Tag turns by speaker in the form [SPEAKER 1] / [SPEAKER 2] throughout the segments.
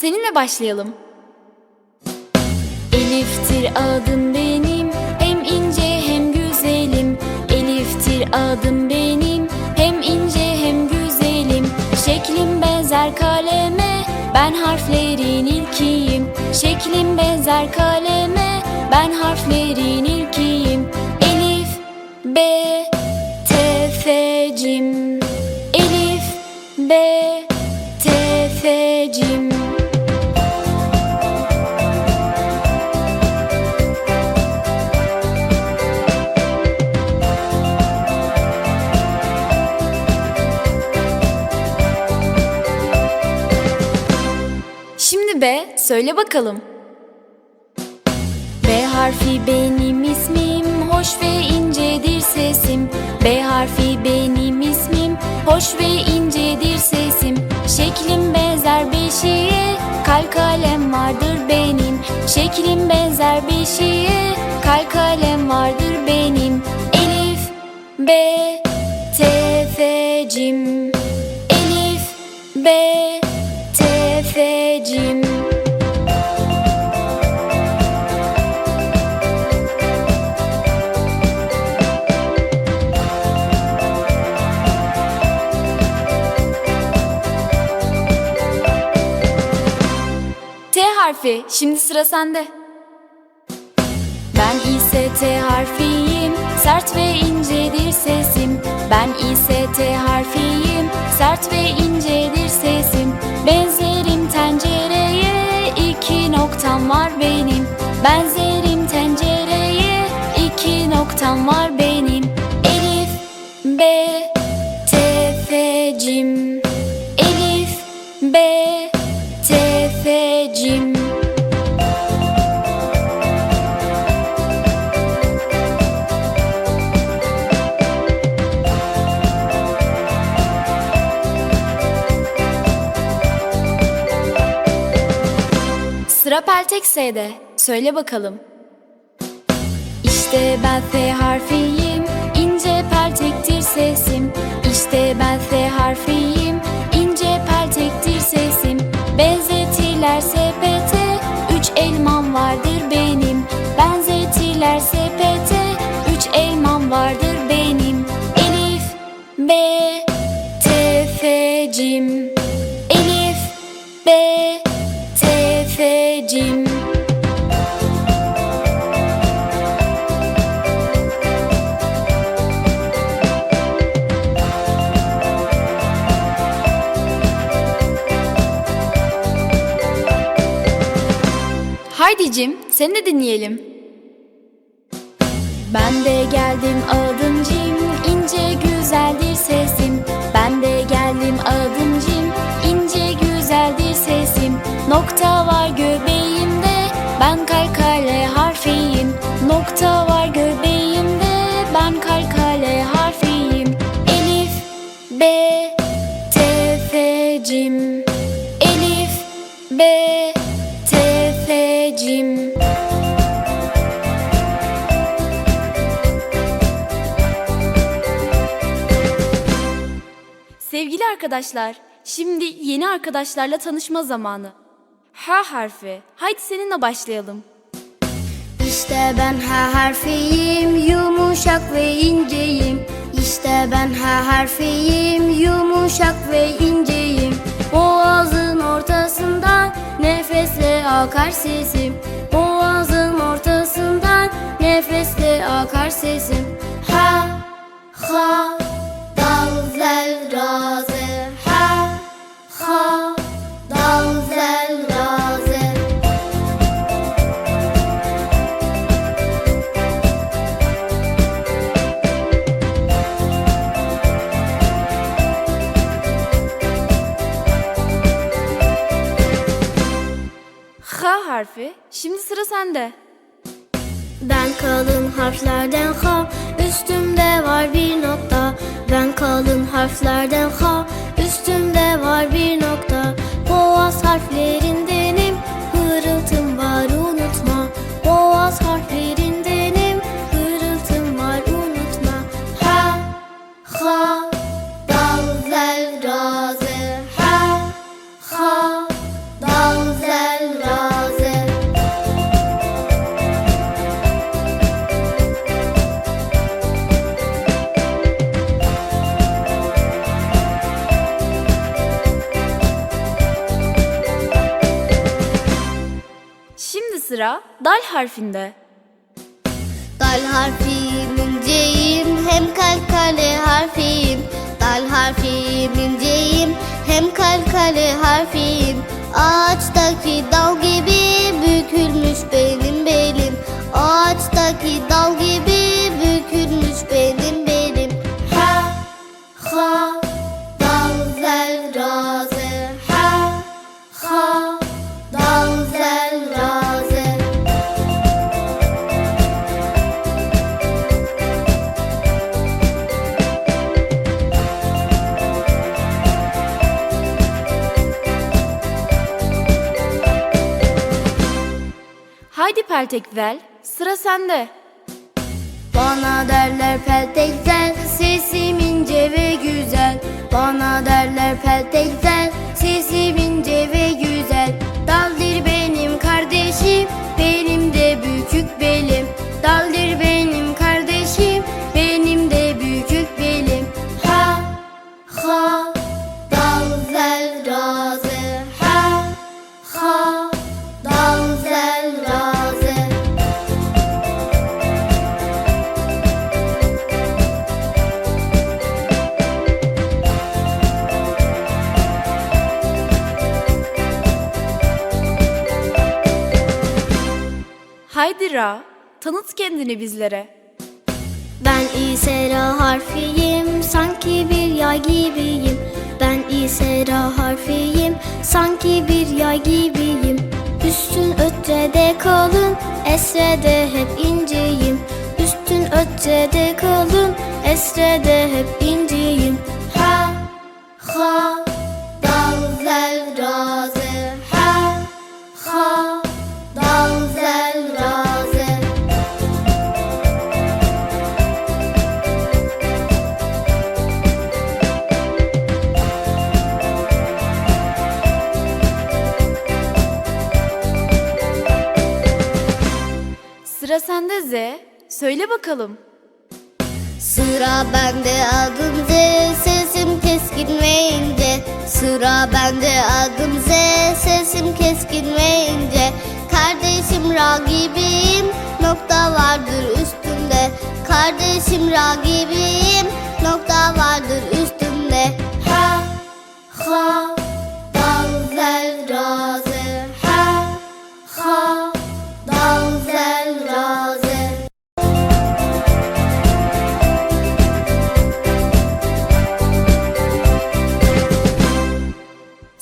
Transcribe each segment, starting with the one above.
[SPEAKER 1] Seninle başlayalım. Elif'tir adım benim Hem ince hem güzelim. Elif'tir adım benim Hem ince hem güzelim. Şeklim benzer kaleme Ben harflerin ilkiyim. Şeklim benzer kaleme Ben harflerin ilkiyim Şimdi B, söyle bakalım. B harfi benim ismim, hoş ve incedir sesim. B harfi benim ismim, hoş ve incedir sesim. Şeklim benzer beşiğe, kal kalem vardır benim. Şeklim benzer beşiğe, kal kalem vardır benim. Elif, B, T, F, Cim. Elif, B, harfi, şimdi sıra sende. Ben ise harfiyim, sert ve incedir sesim. Ben ise harfiyim, sert ve incedir sesim. Benzerim tencereye, iki noktam var benim. Benzerim tencereye, iki noktam var benim. Sıra Peltek S'de. Söyle bakalım. İşte ben F harfiyim, ince peltektir sesim. İşte ben F harfiyim, ince peltektir sesim. Benzetirler sepete, üç elmam vardır benim. Benzetirler sepete, üç elmam vardır benim. Elif, B, T, F, Cim. Elif, B, Haydi Cim, seni de dinleyelim. Ben de geldim adım Cim, ince güzeldir sesim. Ben de geldim adım Cim, ince güzeldir sesim. Nokta var göbeğimde, ben kalkale harfiyim. Nokta var Sevgili arkadaşlar, şimdi yeni arkadaşlarla tanışma zamanı. H harfi. Haydi seninle başlayalım.
[SPEAKER 2] İşte ben H harfiyim, yumuşak ve inceyim. İşte ben H harfiyim, yumuşak ve inceyim. Boğazın ortasından nefesle akar sesim. Boğazın ortasından nefesle akar sesim. Ha, ha,
[SPEAKER 1] sende.
[SPEAKER 2] Ben kalın harflerden ha Üstümde var bir nokta Ben kalın harflerden ha dal
[SPEAKER 1] harfinde.
[SPEAKER 3] Dal harfim inceyim hem kalkale harfim. Dal harfim inceyim hem kalkale harfim. Ağaçtaki dal gibi bükülmüş benim belim. Ağaçtaki dal gibi bükülmüş benim belim. Ha ha
[SPEAKER 1] Peltekvel, sıra sende.
[SPEAKER 3] Bana derler peltekzel, sesim ince ve güzel. Bana derler peltekzel, sesim ince ve güzel.
[SPEAKER 1] Kendini bizlere.
[SPEAKER 3] Ben ise ra harfiyim, sanki bir yay gibiyim. Ben ise ra harfiyim, sanki bir yay gibiyim. Üstün ötrede kalın, esrede hep inceyim. Üstün ötrede kalın, esrede hep
[SPEAKER 1] söyle bakalım.
[SPEAKER 3] Sıra bende adım Z sesim keskin ve ince. Sıra bende adım Z sesim keskin ve ince. Kardeşim Ra gibiyim nokta vardır üstünde. Kardeşim Ra gibiyim nokta vardır üstünde. Ha ha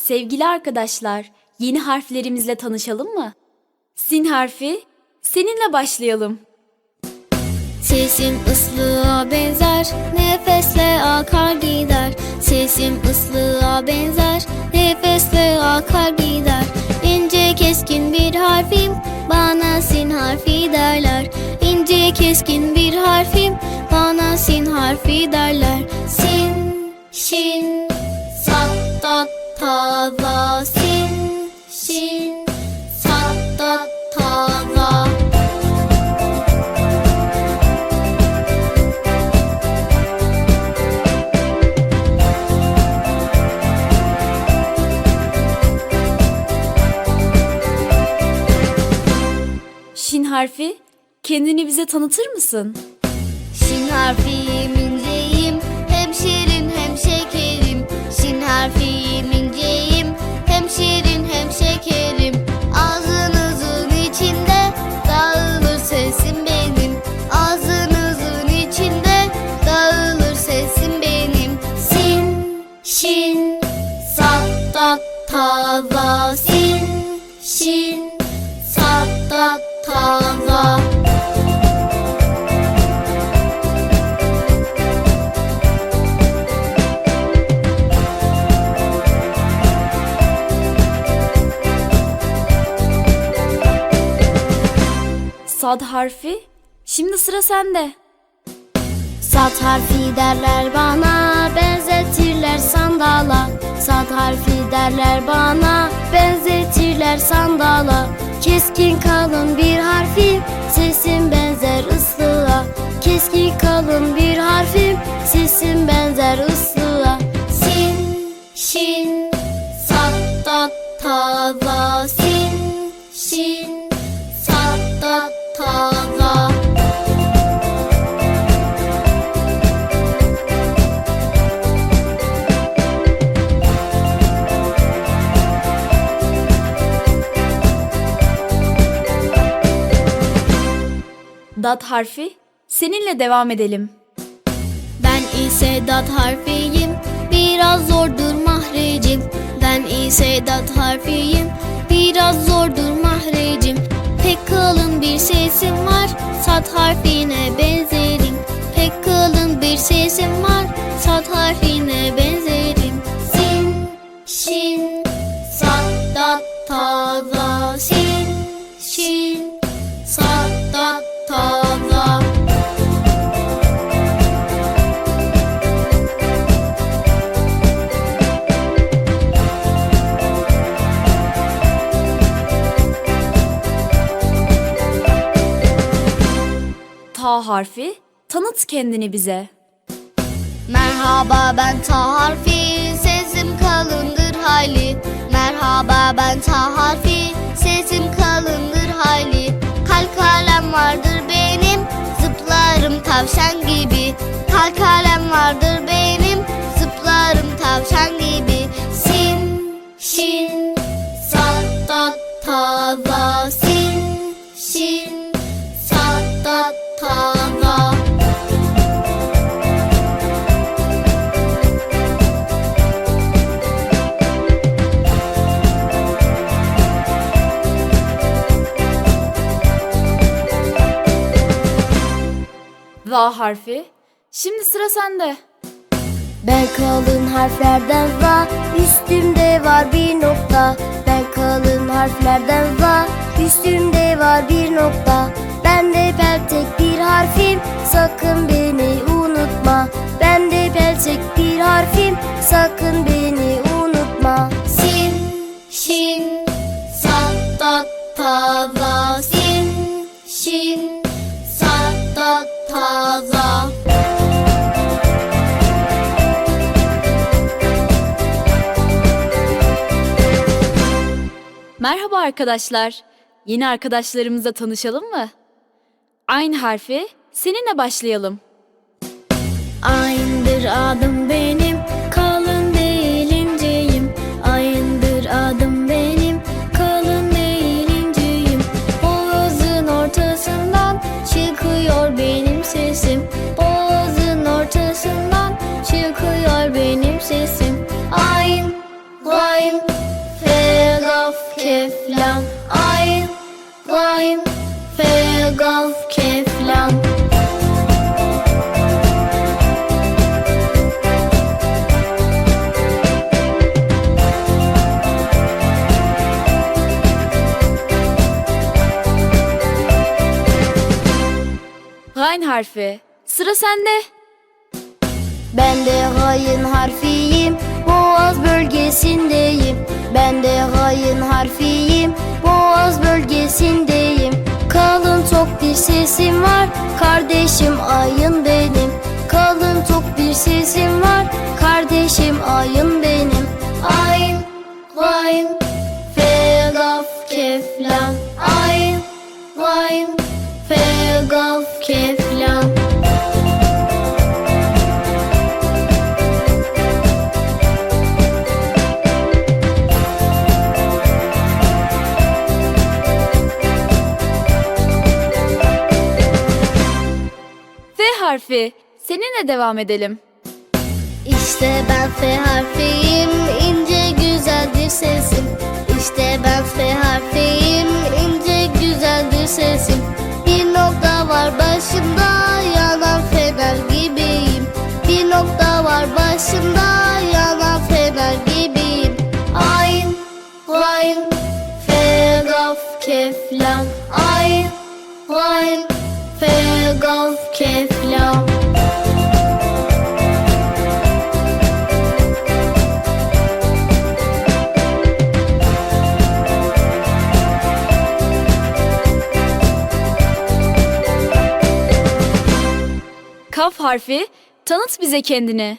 [SPEAKER 1] Sevgili arkadaşlar, yeni harflerimizle tanışalım mı? Sin harfi, seninle başlayalım.
[SPEAKER 3] Sesim ıslığa benzer, nefesle akar gider. Sesim ıslığa benzer, nefesle akar gider. İnce keskin bir harfim, bana sin harfi derler. İnce keskin bir harfim, bana sin harfi derler. Sin, şin, Sin, sat, tat, ta, va.
[SPEAKER 1] Şin harfi, kendini bize tanıtır mısın?
[SPEAKER 3] Şin harfiyim inceyim Hem şirin hem şekerim Şin şirin hem
[SPEAKER 1] Sad harfi, şimdi sıra sende.
[SPEAKER 3] Sat harfi derler bana, benzetirler sandala. Sat harfi derler bana, benzetirler sandala. Keskin kalın bir harfim, sesim benzer ıslığa. Keskin kalın bir harfim, sesim benzer ıslığa.
[SPEAKER 1] Dat harfi. Seninle devam edelim.
[SPEAKER 2] Ben ise dat harfiyim Biraz zordur mahrecim Ben ise dat harfiyim Biraz zordur mahrecim Pek kalın bir sesim var Sat harfine benzerim Pek kalın bir sesim var Sat harfine
[SPEAKER 1] harfi. Tanıt kendini bize.
[SPEAKER 2] Merhaba ben ta sesim kalındır hali Merhaba ben ta sesim kalındır hali Kal kalem vardır benim. Zıplarım tavşan gibi. Kal kalem vardır benim. Zıplarım tavşan gibi. Sin, şin, sat, tat, ta,
[SPEAKER 1] Va harfi. Şimdi sıra sende.
[SPEAKER 2] Ben kalın harflerden va Üstümde var bir nokta Ben kalın harflerden va Üstümde var bir nokta Ben de peltek bir harfim Sakın beni unutma Ben de peltek bir harfim Sakın beni unutma Sin, şin, sat, tat, ta,
[SPEAKER 1] Merhaba arkadaşlar. Yeni arkadaşlarımızla tanışalım mı? Aynı harfi. Seninle başlayalım.
[SPEAKER 2] Aynıdır adım benim,
[SPEAKER 1] Gayn harfi. Sıra sende.
[SPEAKER 2] Ben de gayın harfiyim, boğaz bölgesindeyim. Ben de gayın harfiyim, boğaz bölgesindeyim. Kalın tok bir sesim var, kardeşim ayın benim. Kalın tok bir sesim var, kardeşim ayın benim. Ayın, vayn, fe, gaf, kef, lam. Ayın, vayn,
[SPEAKER 1] harfi. Seninle devam edelim.
[SPEAKER 2] İşte ben F harfiyim, ince güzeldir sesim. İşte ben F harfiyim, ince güzeldir sesim. Bir nokta var başımda, yanan fener gibiyim. Bir nokta var başımda, yanan fener gibiyim. Ayn, vayn, fe, gaf, kef, lam. Ayn, vayn,
[SPEAKER 1] Kaf harfi. Tanıt bize kendini.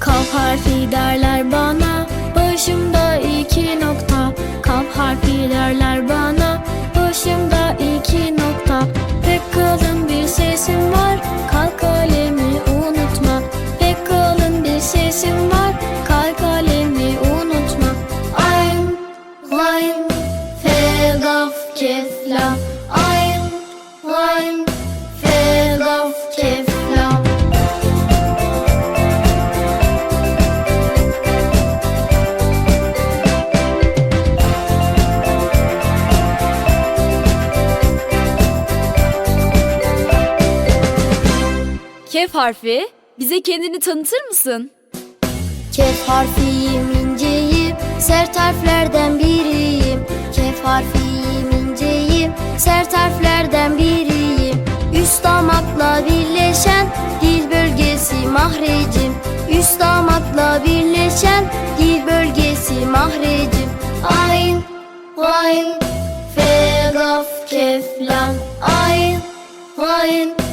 [SPEAKER 2] Kaf harfi derler bana Başımda iki nokta Kaf harfi derler bana Başımda iki nokta kalın bir sesim var. Kalk kalemi unutma. Pek bir sesim var. Kalk Kef
[SPEAKER 1] harfi. Bize kendini tanıtır mısın?
[SPEAKER 2] Kef harfiyim inceyim, sert harflerden biriyim. Kef harfiyim inceyim, sert harflerden biriyim. Üst damakla birleşen dil bölgesi mahrecim. Üst damakla birleşen dil bölgesi mahrecim. Ayn, vayn, fe, gaf, kef, lam. Ayn, vayn,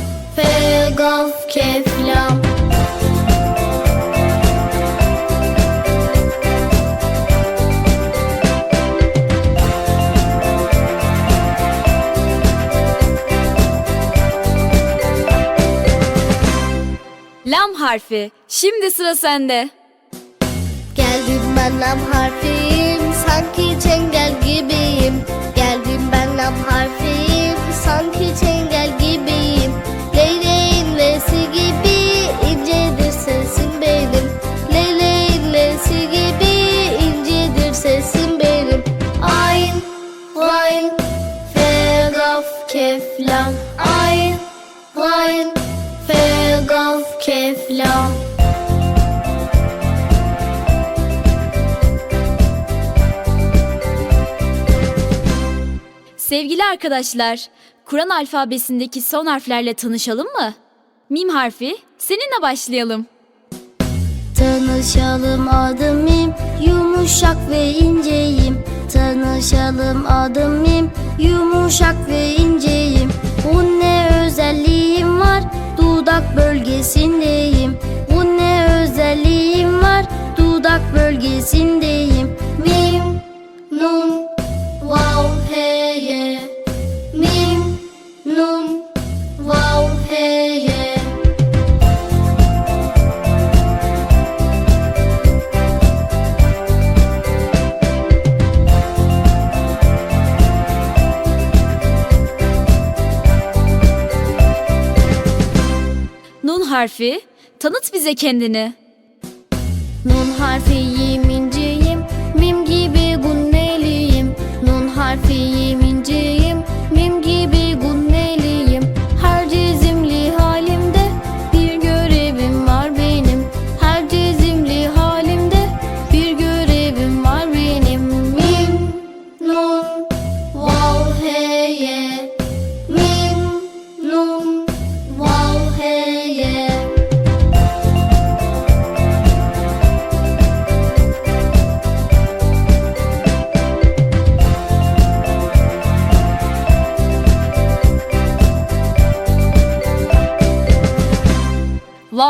[SPEAKER 2] gaf, lam.
[SPEAKER 1] Harfi. Şimdi sıra sende.
[SPEAKER 2] Geldim ben lam harfiyim sanki çengel gibiyim Geldim ben lam harfiyim sanki çengel gaf, kef, lam
[SPEAKER 1] Sevgili arkadaşlar, Kur'an alfabesindeki son harflerle tanışalım mı? Mim harfi. Seninle başlayalım.
[SPEAKER 2] Tanışalım adım mim Yumuşak ve inceyim Tanışalım adım mim Yumuşak ve inceyim Bu ne özelliğim var Dudak bölgesindeyim. Bu ne özelliğim var? Dudak bölgesindeyim. Mim Nun Vav He Ye
[SPEAKER 1] harfi. Tanıt bize kendini.
[SPEAKER 2] Nun harfiyim inceyim, mim gibi gunneliyim.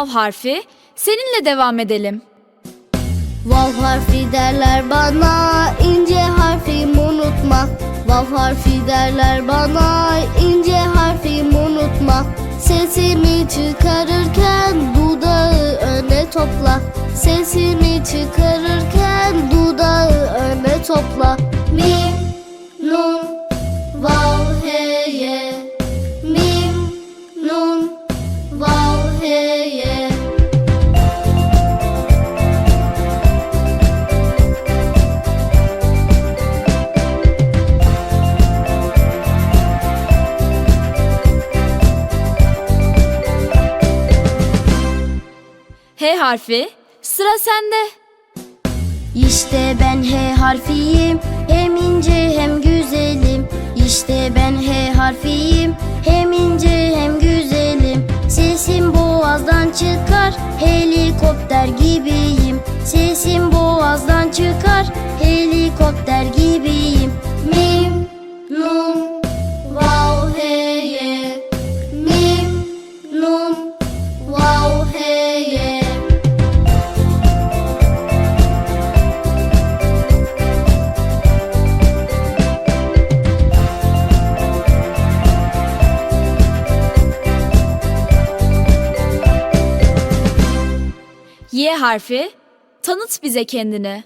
[SPEAKER 2] Vav
[SPEAKER 1] harfi. Seninle devam edelim.
[SPEAKER 2] Vav harfi derler bana ince harfim unutma Vav harfi derler bana ince harfim unutma Sesimi çıkarırken dudağı öne topla Sesimi çıkarırken dudağı öne topla
[SPEAKER 1] harfi. Sıra sende.
[SPEAKER 2] İşte ben H harfiyim. Hem ince hem güzelim. İşte ben H harfiyim. Hem ince hem güzelim. Sesim boğazdan çıkar. Helikopter gibiyim. Sesim boğazdan
[SPEAKER 1] harfi. Tanıt bize kendini.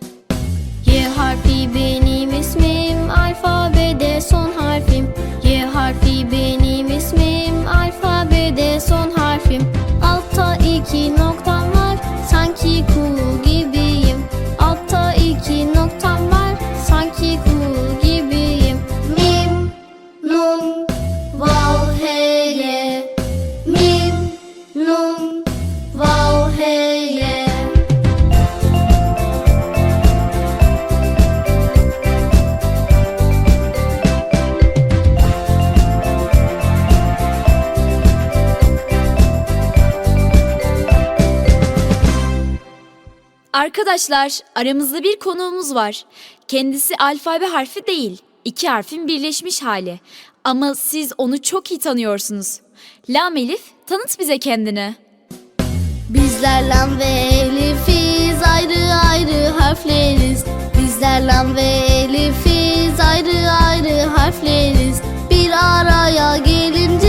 [SPEAKER 2] Y harfi benim ismim, alfabede son harfim. Y harfi benim ismim, alfabede son harfim. Altta iki noktam
[SPEAKER 1] Arkadaşlar, aramızda bir konuğumuz var. Kendisi alfabe harfi değil, iki harfin birleşmiş hali. Ama siz onu çok iyi tanıyorsunuz. Lam Elif, tanıt bize kendini.
[SPEAKER 3] Bizler Lam ve Elif'iz, ayrı ayrı harfleriz. Bizler Lam ve Elif'iz, ayrı ayrı harfleriz. Bir araya gelince